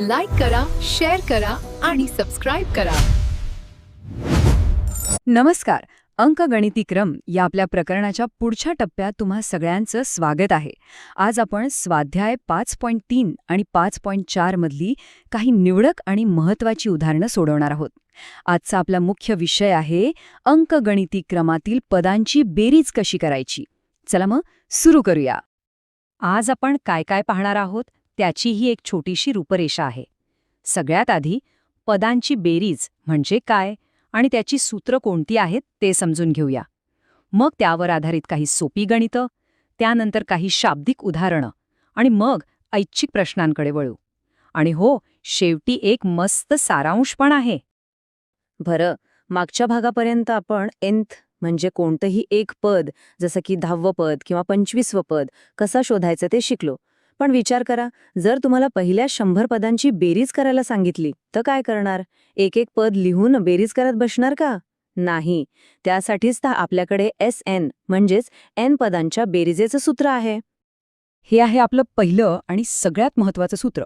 Like करा share करा आणि सबस्क्राईब करा. नमस्कार. अंकगणितीक्रम या आपल्या प्रकरणाच्या पुढच्या टप्प्यात तुम्हा सगळ्यांचं स्वागत आहे. आज आपण स्वाध्याय पाच पॉईंट तीन आणि पाच पॉईंट चार मधली काही निवडक आणि महत्त्वाची उदाहरणं सोडवणार आहोत. आजचा आपला मुख्य विषय आहे अंकगणिती क्रमातील पदांची बेरीज कशी करायची? चला मग सुरू करूया. आज आपण काय काय पाहणार आहोत? त्याची ही एक छोटीशी रूपरेषा आहे. सगळ्यात आधी पदांची बेरीज म्हणजे काय आणि त्याची सूत्र कोणती आहेत ते समजून घेऊया. मग त्यावर आधारित काही सोपी गणितं त्यानंतर काही शाब्दिक उदाहरणं आणि मग ऐच्छिक प्रश्नांकडे वळू. आणि हो शेवटी एक मस्त सारांश पण आहे. बरं मागच्या भागापर्यंत आपण एन्थ म्हणजे कोणतंही एक पद जसं की दहावं पद किंवा पंचवीसवं पद कसा शोधायचं ते शिकलो. पण विचार करा जर तुम्हाला पहिल्या शंभर पदांची बेरीज करायला सांगितली तर काय करणार? एक एक पद लिहून बेरीज करत बसणार का? नाही. त्यासाठीच तर आपल्याकडे एस एन म्हणजेच एन पदांच्या बेरीजेचं सूत्र आहे. हे आहे आपलं पहिलं आणि सगळ्यात महत्वाचं सूत्र.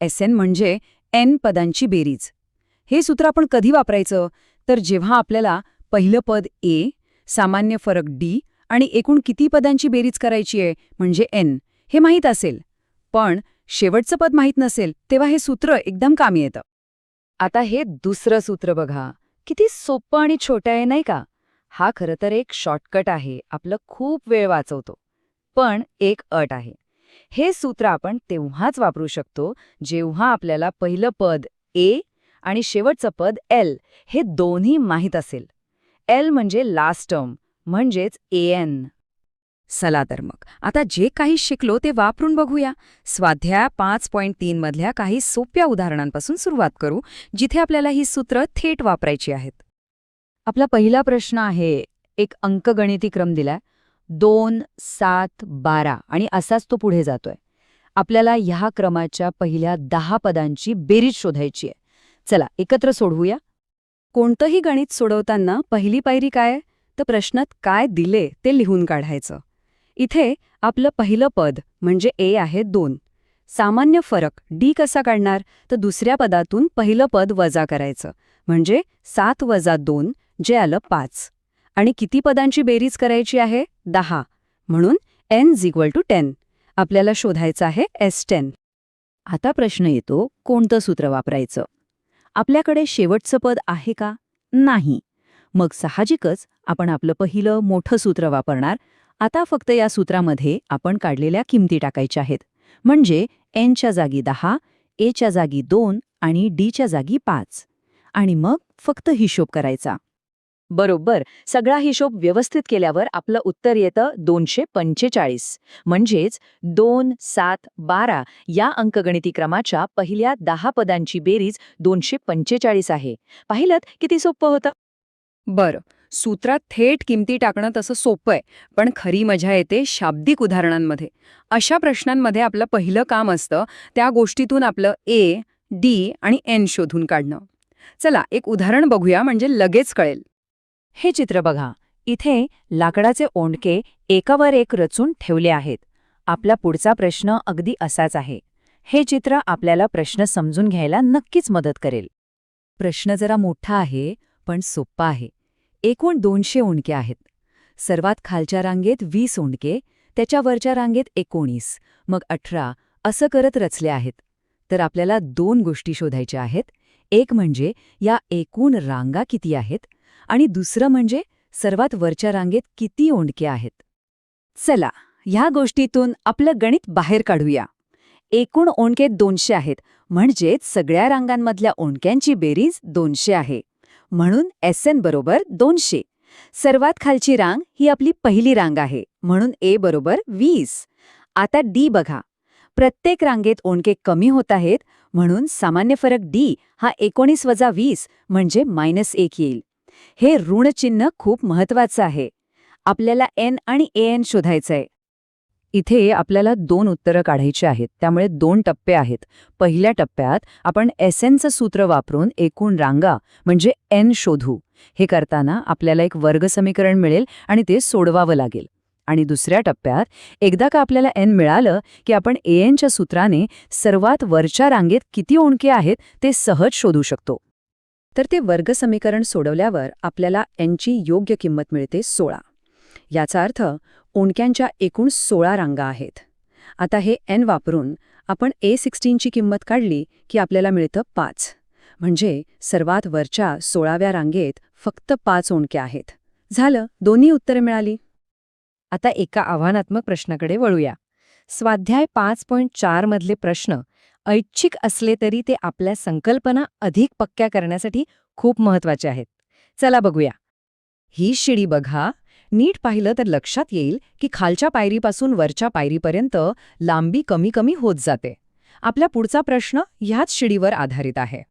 एस एन म्हणजे एन पदांची बेरीज. हे सूत्र आपण कधी वापरायचं? तर जेव्हा आपल्याला पहिलं पद ए सामान्य फरक डी आणि एकूण किती पदांची बेरीज करायची आहे म्हणजे एन हे माहीत असेल. पण शेवटचं पद माहीत नसेल तेव्हा हे सूत्र एकदम कामी येतं. आता हे दुसरं सूत्र बघा. किती सोपं आणि छोटं आहे नाही का? हा खरं तर एक शॉर्टकट आहे. आपलं खूप वेळ वाचवतो. पण एक अट आहे. हे सूत्र आपण तेव्हाच वापरू शकतो जेव्हा आपल्याला पहिलं पद ए आणि शेवटचं पद एल हे दोन्ही माहीत असेल. एल म्हणजे लास्ट टर्म म्हणजेच ए एन चला तर मग. आता जे काही शिकलो ते वापरून बघूया. स्वाध्याय पाच पॉईंट तीनमधल्या काही सोप्या उदाहरणांपासून सुरुवात करू जिथे आपल्याला ही सूत्र थेट वापरायची आहेत. आपला पहिला प्रश्न आहे एक अंकगणिती क्रम दिलाय. दोन सात बारा आणि असाच तो पुढे जातोय. आपल्याला ह्या क्रमाच्या पहिल्या दहा पदांची बेरीज शोधायची आहे. चला एकत्र सोडवूया. कोणतंही गणित सोडवताना पहिली पायरी काय तर प्रश्नात काय दिले ते लिहून काढायचं. इथे आपलं पहिलं पद म्हणजे ए आहे दोन. सामान्य फरक डी कसा काढणार? तर दुसऱ्या पदातून पहिलं पद वजा करायचं. म्हणजे सात वजा दोन जे आलं पाच. आणि किती पदांची बेरीज करायची आहे? दहा. म्हणून एन इक्वल टू टेन आपल्याला शोधायचं आहे एस टेन आता प्रश्न येतो कोणतं सूत्र वापरायचं? आपल्याकडे शेवटचं पद आहे का? नाही. मग साहजिकच आपण आपलं पहिलं मोठं सूत्र वापरणार आता फक्त या सूत्रामध्ये आपण काढलेल्या किमती टाकायच्या आहेत. म्हणजे एनच्या जागी दहा एच्या जागी दोन आणि डीच्या जागी पाच. आणि मग फक्त हिशोब करायचा. बरोबर सगळा हिशोब व्यवस्थित केल्यावर आपलं उत्तर येतं दोनशे पंचेचाळीस. म्हणजेच दोन सात बारा या अंकगणिती क्रमाच्या पहिल्या दहा पदांची बेरीज दोनशे पंचेचाळीस आहे. पाहिलं किती सोपं होतं? बरं सूत्रात थेट किमती टाकणं तसं सोपं आहे पण खरी मजा येते शाब्दिक उदाहरणांमध्ये. अशा प्रश्नांमध्ये आपलं पहिलं काम असतं त्या गोष्टीतून आपलं ए डी आणि एन शोधून काढणं. चला एक उदाहरण बघूया म्हणजे लगेच कळेल. हे चित्र बघा. इथे लाकडाचे ओंडके एकावर एक रचून ठेवले आहेत. आपला पुढचा प्रश्न अगदी असाच आहे. हे चित्र आपल्याला प्रश्न समजून घ्यायला नक्कीच मदत करेल. प्रश्न जरा मोठा आहे पण सोप्पा आहे. एकूण दोनशे ओंडके आहेत. सर्वात खालच्या रांगेत वीस ओंडके त्याच्या वरच्या रांगेत एकोणीस मग अठरा असं करत रचले आहेत. तर आपल्याला दोन गोष्टी शोधायच्या आहेत. एक म्हणजे या एकूण रांगा किती आहेत? आणि दुसरं म्हणजे सर्वात वरच्या रांगेत किती ओंडके आहेत? चला ह्या गोष्टीतून आपलं गणित बाहेर काढूया. एकूण ओंडके दोनशे आहेत म्हणजेच सगळ्या रांगांमधल्या ओंडक्यांची बेरीज दोनशे आहे. म्हणून एस एन बरोबर दोनशे. सर्वात खालची रांग ही आपली पहिली रांग आहे म्हणून ए बरोबर वीस. आता डी बघा. प्रत्येक रांगेत ओणके कमी होत आहेत म्हणून सामान्य फरक डी हा एकोणीस वजा वीस म्हणजे मायनस एक येईल. हे ऋणचिन्ह खूप महत्वाचं आहे. आपल्याला एन आणि ए एन शोधायचंय. इथे आपल्याला दोन उत्तरं काढायची आहेत. त्यामुळे दोन टप्पे आहेत. पहिल्या टप्प्यात आपण एस एनचं सूत्र वापरून एकूण रांगा म्हणजे एन शोधू. हे करताना आपल्याला एक वर्ग समीकरण मिळेल आणि ते सोडवावं लागेल. आणि दुसऱ्या टप्प्यात एकदा का आपल्याला एन मिळालं की आपण ए एनच्या सूत्राने सर्वात वरच्या रांगेत किती ओणके आहेत ते सहज शोधू शकतो. तर ते वर्ग समीकरण सोडवल्यावर आपल्याला एनची योग्य किंमत मिळते सोळा. याचा अर्थ ओणक्यांच्या एकूण सोळा रांगा आहेत. आता हे एन वापरून आपण ए सिक्स्टीनची किंमत काढली की आपल्याला मिळतं पाच. म्हणजे सर्वात वरच्या सोळाव्या रांगेत फक्त पाच ओणके आहेत. झालं. दोन्ही उत्तरे मिळाली. आता एका आव्हानात्मक प्रश्नाकडे वळूया. स्वाध्याय पाच पॉईंट चार मधले प्रश्न ऐच्छिक असले तरी ते आपल्या संकल्पना अधिक पक्क्या करण्यासाठी खूप महत्त्वाचे आहेत. चला बघूया. ही शिडी बघा. नीट पाहिलं तर लक्षात येईल की खालच्या पायरीपासून वरच्या पायरीपर्यंत लांबी कमी कमी होत जाते. आपला पुढचा प्रश्न ह्याच शिडीवर आधारित आहे.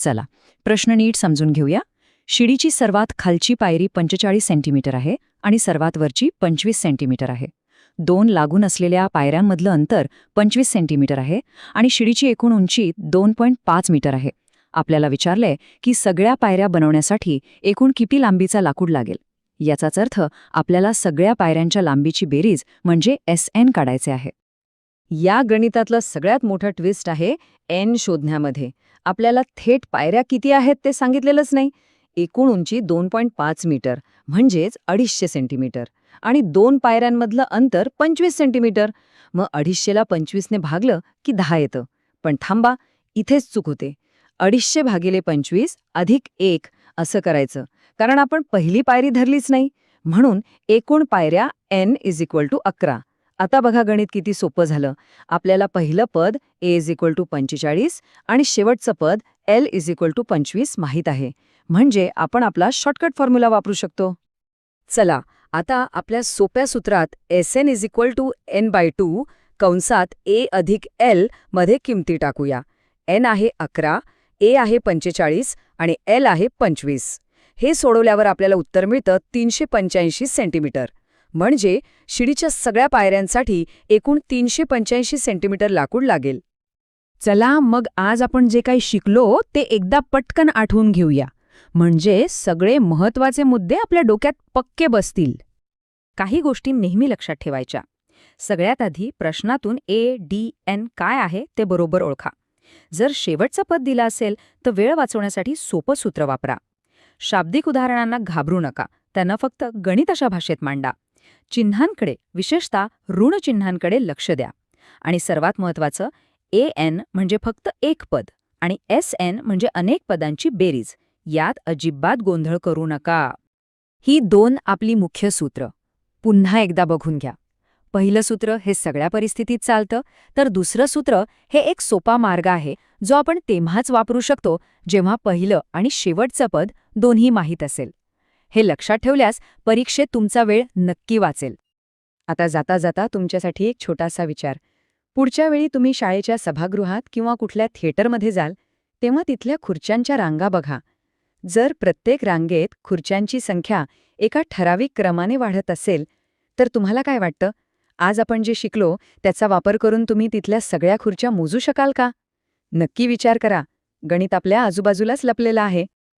चला प्रश्न नीट समजून घेऊया. शिडीची सर्वात खालची पायरी पंचेचाळीस सेंटीमीटर आहे आणि सर्वात वरची पंचवीस सेंटीमीटर आहे. दोन लागून असलेल्या पायऱ्यांमधलं अंतर पंचवीस सेंटीमीटर आहे आणि शिडीची एकूण उंची दोन पॉईंट पाच मीटर आहे. आपल्याला विचारलंय की सगळ्या पायऱ्या बनवण्यासाठी एकूण किती लांबीचा लाकूड लागेल. याचाच अर्थ आपल्याला सगळ्या पायऱ्यांच्या लांबीची बेरीज म्हणजे एस एन काढायचे आहे. या गणितातलं सगळ्यात मोठं ट्विस्ट आहे एन शोधण्यामध्ये. आपल्याला थेट पायऱ्या किती आहेत ते सांगितलेलंच नाही. एकूण उंची दोन पॉईंट पाच मीटर म्हणजेच अडीचशे सेंटीमीटर आणि दोन पायऱ्यांमधलं अंतर पंचवीस सेंटीमीटर. मग अडीचशेला पंचवीसने भागलं की दहा येतं. पण थांबा इथेच चूक होते. अडीचशे भागिले पंचवीस अधिक एक असं करायचं. कारण आपण पहिली पायरी धरलीच नाही. म्हणून एकूण पायऱ्या एन इज इक्वल टू अकरा. आता बघा गणित किती सोपं झालं. आपल्याला पहिलं पद ए इज इक्वल टू पंचेचाळीस आणि शेवटचं पद एल इज इक्वल टू पंचवीस माहीत आहे. म्हणजे आपण आपला शॉर्टकट फॉर्म्युला वापरू शकतो. चला आता आपल्या सोप्या सूत्रात S N is equal to N by two कंसात ए अधिक एलमध्ये किमती टाकूया. एन आहे अकरा ए आहे पंचेचाळीस आणि एल आहे पंचवीस. हे सोडवल्यावर आपल्याला उत्तर मिळतं तीनशे पंच्याऐंशी सेंटीमीटर. म्हणजे शिडीच्या सगळ्या पायऱ्यांसाठी एकूण तीनशे पंच्याऐंशी सेंटीमीटर लाकूड लागेल. चला मग आज आपण जे काही शिकलो ते एकदा पटकन आठवून घेऊया. म्हणजे सगळे महत्त्वाचे मुद्दे आपल्या डोक्यात पक्के बसतील. काही गोष्टी नेहमी लक्षात ठेवायच्या. सगळ्यात आधी प्रश्नातून ए डी एन काय आहे ते बरोबर ओळखा. जर शेवटचं पद दिलं असेल तर वेळ वाचवण्यासाठी सोपं सूत्र वापरा. शाब्दिक उदाहरणांना घाबरू नका. त्यांना फक्त गणित अशा भाषेत मांडा. चिन्हांकडे विशेषतः ऋण चिन्हांकडे लक्ष द्या. आणि सर्वात महत्वाचं ए एन म्हणजे फक्त एक पद आणि एस एन म्हणजे अनेक पदांची बेरीज. यात अजिबात गोंधळ करू नका. ही दोन आपली मुख्य सूत्र. पुन्हा एकदा बघून घ्या. पहिलं सूत्र हे सगळ्या परिस्थितीत चालतं तर दुसरं सूत्र हे एक सोपा मार्ग आहे जो आपण तेव्हाच वापरू शकतो जेव्हा पहिलं आणि शेवटचं पद दोन्ही माहीत असेल. हे लक्षात ठेवल्यास परीक्षेत तुमचा वेळ नक्की वाचेल. आता जाता जाता तुमच्यासाठी एक छोटासा विचार. पुढच्या वेळी तुम्ही शाळेच्या सभागृहात किंवा कुठल्या थिएटरमध्ये जाल तेव्हा तिथल्या खुर्च्यांच्या रांगा बघा. जर प्रत्येक रांगेत खुर्च्यांची संख्या एका ठराविक क्रमाने वाढत असेल तर तुम्हाला काय वाटतं? आज आपण जे शिकलो त्याचा वापर करून तुम्ही तिथल्या सगळ्या खुर्च्या मोजू शकाल का? नक्की विचार करा. गणित आपल्या आजूबाजूलाच लपलेलं आहे.